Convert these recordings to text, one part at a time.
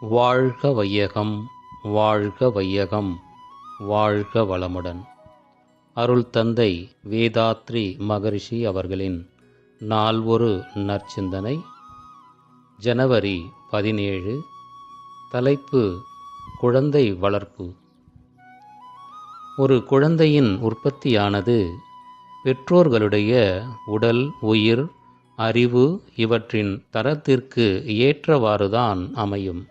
வாழ்க வையகம் வாழ்க வையகம் வாழ்க வளமுடன். அருள் தந்தை வேதாத்ரி மகரிஷி அவர்களின் நால்வொரு நற்சிந்தனை. ஜனவரி பதினேழு தலைப்பு குழந்தை வளர்ப்பு. ஒரு குழந்தையின் உற்பத்தியானது பெற்றோர்களுடைய உடல் உயிர் அறிவு இவற்றின் தரத்திற்கு ஏற்றவாறுதான் அமையும்.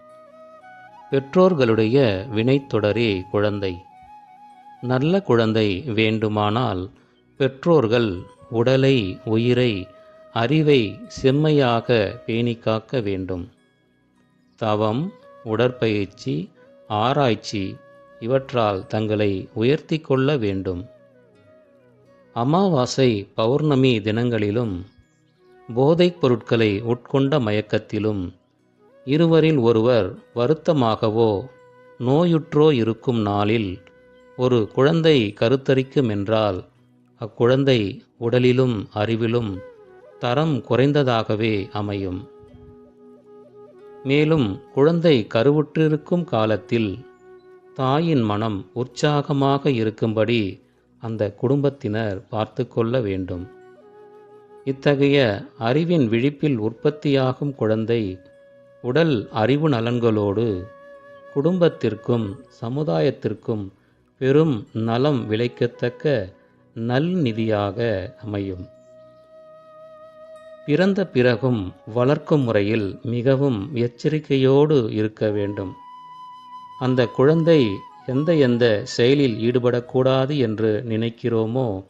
பெற்றோர்களுடைய வினைத்தொடரே குழந்தை. நல்ல குழந்தை வேண்டுமானால் பெற்றோர்கள் உடலை உயிரை அறிவை செம்மையாக பேணிக்காக்க வேண்டும். தவம் உடற்பயிற்சி ஆராய்ச்சி இவற்றால் தங்களை உயர்த்தி கொள்ள வேண்டும். அமாவாசை பௌர்ணமி தினங்களிலும் போதைப் பொருட்களை உட்கொண்ட மயக்கத்திலும் இருவரில் ஒருவர் வருத்தமாகவோ நோயுற்றோ இருக்கும் நாளில் ஒரு குழந்தை கருத்தரிக்கும் என்றால் அக்குழந்தை உடலிலும் அறிவிலும் தரம் குறைந்ததாகவே அமையும். மேலும் குழந்தை கருவுற்றிருக்கும் காலத்தில் தாயின் மனம் உற்சாகமாக இருக்கும்படி அந்த குடும்பத்தினர் பார்த்து கொள்ள வேண்டும். இத்தகைய அறிவின் விழிப்பில் உற்பத்தியாகும் குழந்தை உடல் அறிவு நலன்களோடு குடும்பத்திற்கும் சமுதாயத்திற்கும் பெரும் நலம் விளைக்கத்தக்க நல்நிதியாக அமையும். பிறந்த பிறகும் வளர்க்கும் முறையில் மிகவும் எச்சரிக்கையோடு இருக்க வேண்டும். அந்த குழந்தை எந்த எந்த செயலில் ஈடுபடக்கூடாது என்று நினைக்கிறோமோ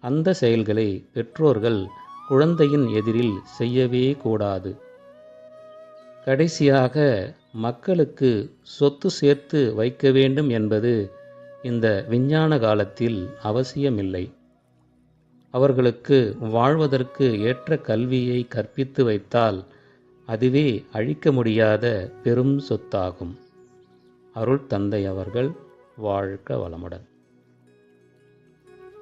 அந்த செயல்களை பெற்றோர்கள் குழந்தையின் எதிரில் செய்யவே கூடாது. கடைசியாக மக்களுக்கு சொத்து சேர்த்து வைக்க வேண்டும் என்பது இந்த விஞ்ஞான காலத்தில் அவசியமில்லை. அவர்களுக்கு வாழ்வதற்கு ஏற்ற கல்வியை கற்பித்து வைத்தால் அதுவே அழிக்க முடியாத பெரும் சொத்தாகும். அருள் தந்தை அவர்கள் வாழ்க வளமுடன்.